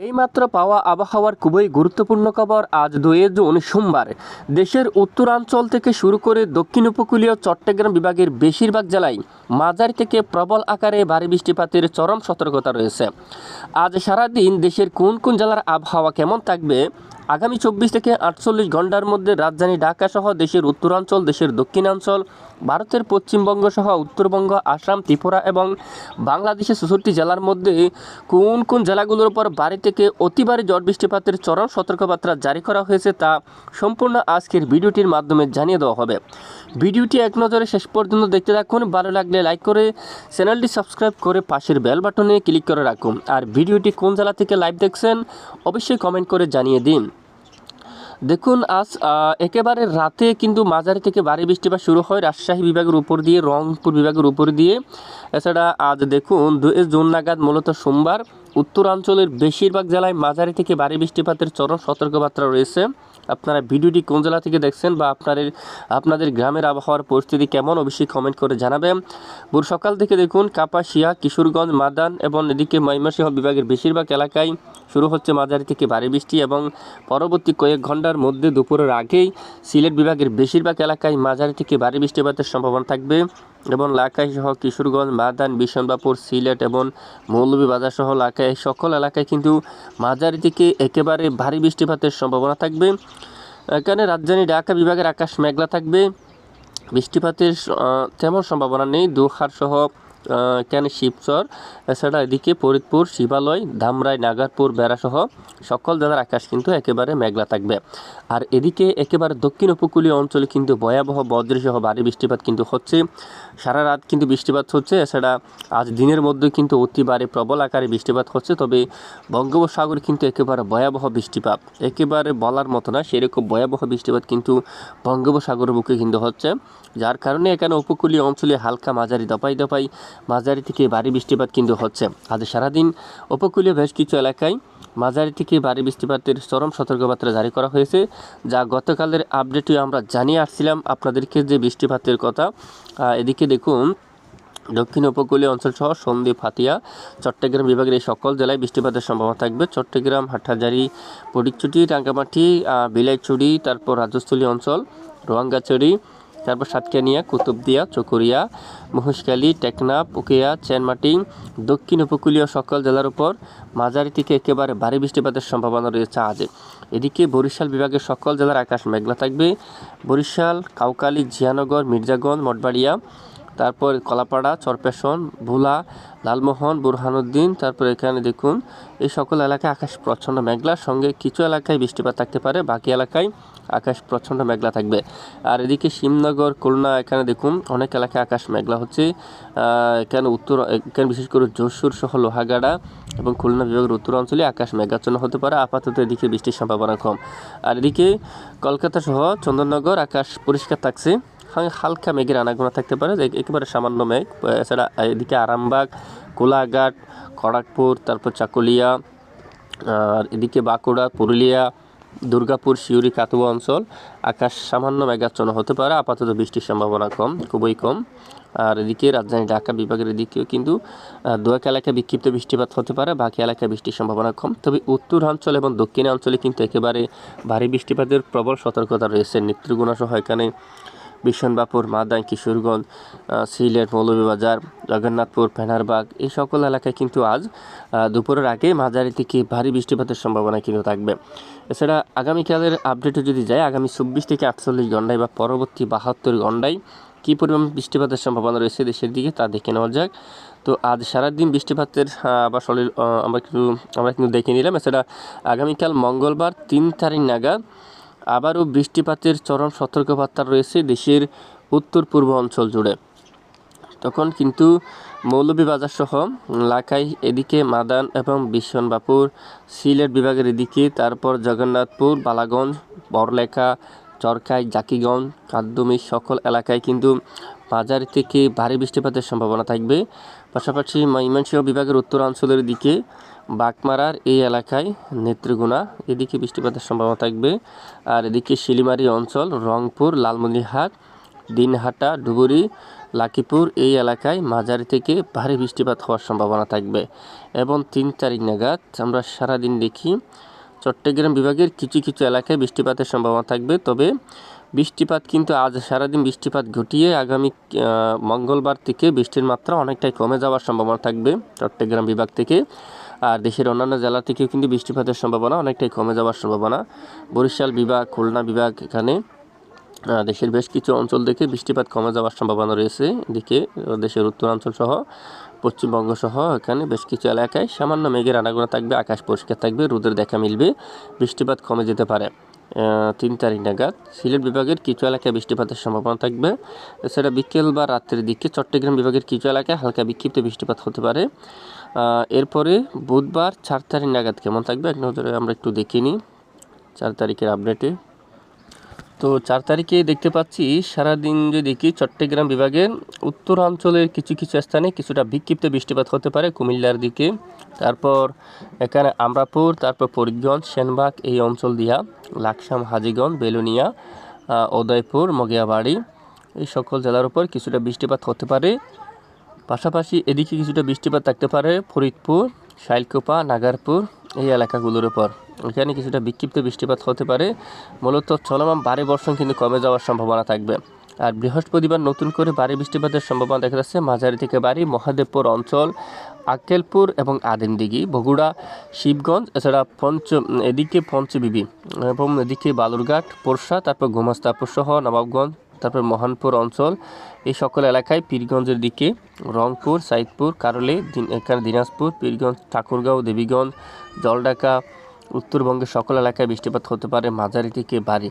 এইমাত্র পাওয়া আবহাওয়ার খুবই গুরুত্বপূর্ণ খবর আজ দুয়ে জুন সোমবার। দেশের উত্তরাঞ্চল থেকে শুরু করে দক্ষিণ উপকূলীয় চট্টগ্রাম বিভাগের বেশিরভাগ জেলায় মাঝারি থেকে প্রবল আকারে ভারী বৃষ্টিপাতের চরম সতর্কতা রয়েছে। আজ সারাদিন দেশের কোন কোন জেলার আবহাওয়া কেমন থাকবে? আগামী চব্বিশ থেকে আটচল্লিশ ঘণ্টার মধ্যে রাজধানী ঢাকা সহ দেশের উত্তরাঞ্চল, দেশের দক্ষিণাঞ্চল ভারতের পশ্চিমবঙ্গ সহ উত্তরবঙ্গ, আসাম, ত্রিপুরা এবং বাংলাদেশের চৌষট্টি জেলার মধ্যে কোন কোন জেলাগুলোর উপর বাড়ি থেকে অতি ভারী ঝড় বৃষ্টিপাতের চরম সতর্কবার্তা জারি করা হয়েছে তা সম্পূর্ণ আজকের ভিডিওটির মাধ্যমে জানিয়ে দেওয়া হবে। ভিডিওটি এক নজরে শেষ পর্যন্ত দেখতে থাকুন, ভালো লাগলে লাইক করে চ্যানেলটি সাবস্ক্রাইব করে পাশের বেল বাটনে ক্লিক করে রাখুন। আর ভিডিওটি কোন জেলা থেকে লাইভ দেখছেন, অবশ্যই কমেন্ট করে জানিয়ে দিন। দেখুন, আজ একেবারে রাতে কিন্তু মাঝারি থেকে ভারী বৃষ্টিপাত শুরু হয় রাজশাহী বিভাগের উপর দিয়ে, রংপুর বিভাগের উপর দিয়ে। এছাড়া আজ দেখুন, দুই জুন নাগাদ মূলত সোমবার, উত্তরাঞ্চলের বেশিরভাগ জেলায় মাঝারি থেকে ভারী বৃষ্টিপাতের চরম সতর্কবার্তা রয়েছে। আপনারা ভিডিওটি কোন জেলা থেকে দেখছেন বা আপনাদের আপনাদের গ্রামের আবহাওয়ার পরিস্থিতি কেমন, অবশ্যই কমেন্ট করে জানাবেন। ভোর সকাল থেকে দেখুন, কাপাসিয়া, কিশোরগঞ্জ, মাদান এবং এদিকে ময়মনসিংহ বিভাগের বেশিরভাগ এলাকায় শুরু হচ্ছে মাঝারি থেকে ভারী বৃষ্টি এবং পরবর্তী কয়েক ঘণ্টার মধ্যে দুপুরের আগেই সিলেট বিভাগের বেশিরভাগ এলাকায় মাঝারি থেকে ভারী বৃষ্টিপাতের সম্ভাবনা থাকবে। এবং লাকাই সহ কিশোরগঞ্জ, মাদান বিশনবাপুর সিলেট এবং মৌলভীবাজার সহ লাকাই সকল এলাকায় কিন্তু মাঝারি থেকে একেবারে ভারী বৃষ্টিপাতের সম্ভাবনা থাকবে। এখানে রাজধানী ঢাকা বিভাগের আকাশ মেঘলা থাকবে। বৃষ্টিপাতের তেমন সম্ভাবনা নেই। দুহার সহ এখানে শিবচর? এছাড়া এদিকে ফরিদপুর, শিবালয়, ধামরাই, নাগারপুর, বেড়াসহ সকল জেলার আকাশ কিন্তু একেবারে মেঘলা থাকবে। আর এদিকে একেবারে দক্ষিণ উপকূলীয় অঞ্চলে কিন্তু ভয়াবহ বজ্রসহ ভারী বৃষ্টিপাত কিন্তু হচ্ছে। সারা রাত কিন্তু বৃষ্টিপাত হচ্ছে। এছাড়া আজ দিনের মধ্যে কিন্তু অতি প্রবল আকারে বৃষ্টিপাত হচ্ছে। তবে বঙ্গোপসাগর কিন্তু একেবারে ভয়াবহ বৃষ্টিপাত। একেবারে বলার মতো না, সেরকম ভয়াবহ বৃষ্টিপাত কিন্তু বঙ্গোপসাগরের বুকে কিন্তু হচ্ছে। যার কারণে এখানে উপকূলীয় অঞ্চলে হালকা মাঝারি দপাই দপাই, মাঝারি থেকে ভারী বৃষ্টিপাত কিন্তু হচ্ছে। আজ সারাদিন উপকূলীয় বেশ কিছু এলাকায় মাঝারি থেকে ভারী বৃষ্টিপাতের চরম সতর্কবার্তা জারি করা হয়েছে, যা গতকালের আপডেটে আমরা জানিয়ে আসছিলাম। আপনাদেরকে যে বৃষ্টিপাতের কথা এদিকে দেখুন, দক্ষিণ উপকূলীয় অঞ্চল সহ সন্দ্বীপ, হাতিয়া, চট্টগ্রাম বিভাগের এই সকল জেলায় বৃষ্টিপাতের সম্ভাবনা থাকবে। চট্টগ্রাম, হাটহাজারি পটিকচুটি রাঙ্গামাটি বিলাইচুড়ি, তারপর রাজস্থলী অঞ্চল রোয়াঙ্গাচড়ি তারপর সাতকানিয়া কুতুবদিয়া, চকুরিয়া, মহেশখালী, টেকনা উকিয়া চেনমাটি, দক্ষিণ উপকূলীয় সকল জেলার উপর মাঝারি থেকে একেবারে ভারী বৃষ্টিপাতের সম্ভাবনা রয়েছে আজ। এদিকে বরিশাল বিভাগের সকল জেলার আকাশ মেঘলা থাকবে। বরিশাল, কাউকালি, জিয়ানগর, মির্জাগঞ্জ, মঠবাড়িয়া তারপর কলাপাড়া, চরপেশন, ভোলা, লালমোহন, বুরহানুদ্দিন, তারপর এখানে দেখুন, এই সকল এলাকায় আকাশ প্রচ্ছন্ন মেঘলার সঙ্গে কিছু এলাকায় বৃষ্টিপাত থাকতে পারে, বাকি এলাকায় আকাশ প্রচণ্ড মেঘলা থাকবে। আর এদিকে শিবনগর, খুলনা, এখানে দেখুন, অনেক এলাকায় আকাশ মেঘলা হচ্ছে। এখানে উত্তর, এখানে বিশেষ করে যশোর সহ লোহাগাড়া এবং খুলনা বিভাগের উত্তর অঞ্চলে আকাশ মেঘাচ্ছন্ন হতে পারে, আপাতত এদিকে বৃষ্টির সম্ভাবনা কম। আর এদিকে কলকাতা সহ চন্দননগর আকাশ পরিষ্কার থাকছে। হালকা মেঘের আনাগোনা থাকতে পারে একেবারে সামান্য মেঘ। এছাড়া এদিকে আরামবাগ কোলাঘাট খড়গপুর, তারপর চাকুলিয়া, আর এদিকে বাঁকুড়া, পুরুলিয়া, দুর্গাপুর শিউরি কাতুয়া অঞ্চল। আকাশ সামান্য মেঘাচ্ছন্ন হতে পারে, আপাতত বৃষ্টির সম্ভাবনা কম, খুবই কম। আর এদিকে রাজধানী ঢাকা বিভাগের এদিকেও কিন্তু দু এলাকায় বিক্ষিপ্ত বৃষ্টিপাত হতে পারে, বাকি এলাকায় বৃষ্টির সম্ভাবনা কম। তবে উত্তরাঞ্চল এবং দক্ষিণাঞ্চলে কিন্তু একেবারে ভারী বৃষ্টিপাতের প্রবল সতর্কতা রয়েছে নেত্রগুণা সহ এখানে। বিশনবাপুর মাদাই কিশোরগঞ্জ সিলেট, মৌলভীবাজার, জগন্নাথপুর, ফেনারবাগ এই সকল এলাকায় কিন্তু আজ দুপুরের আগে মাঝারি থেকে ভারী বৃষ্টিপাতের সম্ভাবনা কিন্তু থাকবে। এছাড়া আগামীকালের আপডেটে যদি যায়, আগামী চব্বিশ থেকে আটচল্লিশ ঘন্টায় বা পরবর্তী বাহাত্তর ঘন্টায় কী পরিমাণ বৃষ্টিপাতের সম্ভাবনা রয়েছে দেশের দিকে, তা দেখে নেওয়া যাক। তো আজ সারাদিন বৃষ্টিপাতের আবার সলিল আমরা কিন্তু আমরা কিন্তু দেখে নিলাম। এছাড়া আগামীকাল মঙ্গলবার তিন তারিখ নাগাদ আবারও বৃষ্টিপাতের চরম সতর্কবার্তা রয়েছে দেশের উত্তর পূর্ব অঞ্চল জুড়ে। তখন কিন্তু মৌলভীবাজার সহ লাখাই এদিকে মাদান এবং বিশ্বনবাপুর সিলেট বিভাগের এদিকে, তারপর জগন্নাথপুর, বালাগঞ্জ, বড়লেখা, চরকাই, জাকিগঞ্জ কাদ্দমি সকল এলাকায় কিন্তু মাঝারি থেকে ভারী বৃষ্টিপাতের সম্ভাবনা থাকবে। পাশাপাশি ময়মনসিংহ বিভাগের উত্তরাঞ্চলের দিকে বাগমারার এই এলাকায় নেত্রগুনা এদিকে বৃষ্টিপাতের সম্ভাবনা থাকবে। আর এদিকে শিলিমারি অঞ্চল, রংপুর, লালমনিরহাট, দিনহাটা ডুবুরি লাকিপুর এই এলাকায় মাঝারি থেকে ভারী বৃষ্টিপাত হওয়ার সম্ভাবনা থাকবে। এবং তিন তারিখ নাগাদ আমরা সারাদিন দেখি, চট্টগ্রাম বিভাগের কিছু কিছু এলাকায় বৃষ্টিপাতের সম্ভাবনা থাকবে। তবে বৃষ্টিপাত কিন্তু আজ সারাদিন বৃষ্টিপাত ঘটিয়ে আগামী মঙ্গলবার থেকে বৃষ্টির মাত্রা অনেকটাই কমে যাওয়ার সম্ভাবনা থাকবে চট্টগ্রাম বিভাগ থেকে। আর দেশের অন্যান্য জেলা থেকেও কিন্তু বৃষ্টিপাতের সম্ভাবনা অনেকটাই কমে যাওয়ার সম্ভাবনা। বরিশাল বিভাগ, খুলনা বিভাগ এখানে দেশের বেশ কিছু অঞ্চল থেকে বৃষ্টিপাত কমে যাওয়ার সম্ভাবনা রয়েছে। এদিকে দেশের উত্তরাঞ্চল সহ, পশ্চিমবঙ্গ সহ এখানে বেশ কিছু এলাকায় সামান্য মেঘের আনাগোনা থাকবে, আকাশ পরিষ্কার থাকবে, রোদের দেখা মিলবে, বৃষ্টিপাত কমে যেতে পারে। তিন তারিখ নাগাদ। সিলেট বিভাগের কিছু এলাকায় বৃষ্টিপাতের সম্ভাবনা থাকবে। এছাড়া বিকেল বা রাত্রের দিকে চট্টগ্রাম বিভাগের কিছু এলাকায় হালকা বিক্ষিপ্ত বৃষ্টিপাত হতে পারে। এরপরে বুধবার চার তারিখ নাগাদ কেমন থাকবে? এক নজরে আমরা একটু দেখিনি চার তারিখের আপডেটে তো চার তারিখে দেখতে পাচ্ছি সারাদিন যদি দেখি চট্টগ্রাম বিভাগের উত্তরাঞ্চলের কিছু কিছু স্থানে কিছুটা বিক্ষিপ্ত বৃষ্টিপাত হতে পারে কুমিল্লার দিকে। তারপর এখানে আমরাপুর, তারপর ফরিদগঞ্জ, সেনবাগ এই অঞ্চল দিয়া লাকসাম, হাজিগঞ্জ, বেলুনিয়া উদয়পুর, মগিয়াবাড়ি এই সকল জেলার উপর কিছুটা বৃষ্টিপাত হতে পারে। পাশাপাশি এদিকে কিছুটা বৃষ্টিপাত থাকতে পারে ফরিদপুর, শাইলকোপা, নাগারপুর এই এলাকাগুলোর উপর। এখানে কিছুটা বিক্ষিপ্ত বৃষ্টিপাত হতে পারে। মূলত চলমান ভারী বর্ষণ কিন্তু কমে যাওয়ার সম্ভাবনা থাকবে। আর বৃহস্পতিবার নতুন করে ভারী বৃষ্টিপাতের সম্ভাবনা দেখা যাচ্ছে মাঝারি থেকে বাড়ি মহাদেবপুর অঞ্চল, আক্কেলপুর এবং আদিমদিঘি, বগুড়া, শিবগঞ্জ, এছাড়া পঞ্চ, এদিকে পঞ্চবিবি এবং এদিকে বালুরঘাট পোরশা তারপর গোমাস্তাপুর সহ নবাবগঞ্জ তারপর মহানপুর অঞ্চল, এই সকল এলাকায় পীরগঞ্জের দিকে রংপুর, সাইদপুর, কারলে এখানে দিনাজপুর, পীরগঞ্জ, ঠাকুরগাঁও, দেবীগঞ্জ জলডাকা উত্তরবঙ্গের সকল এলাকায় বৃষ্টিপাত হতে পারে মাঝারি থেকে ভারী।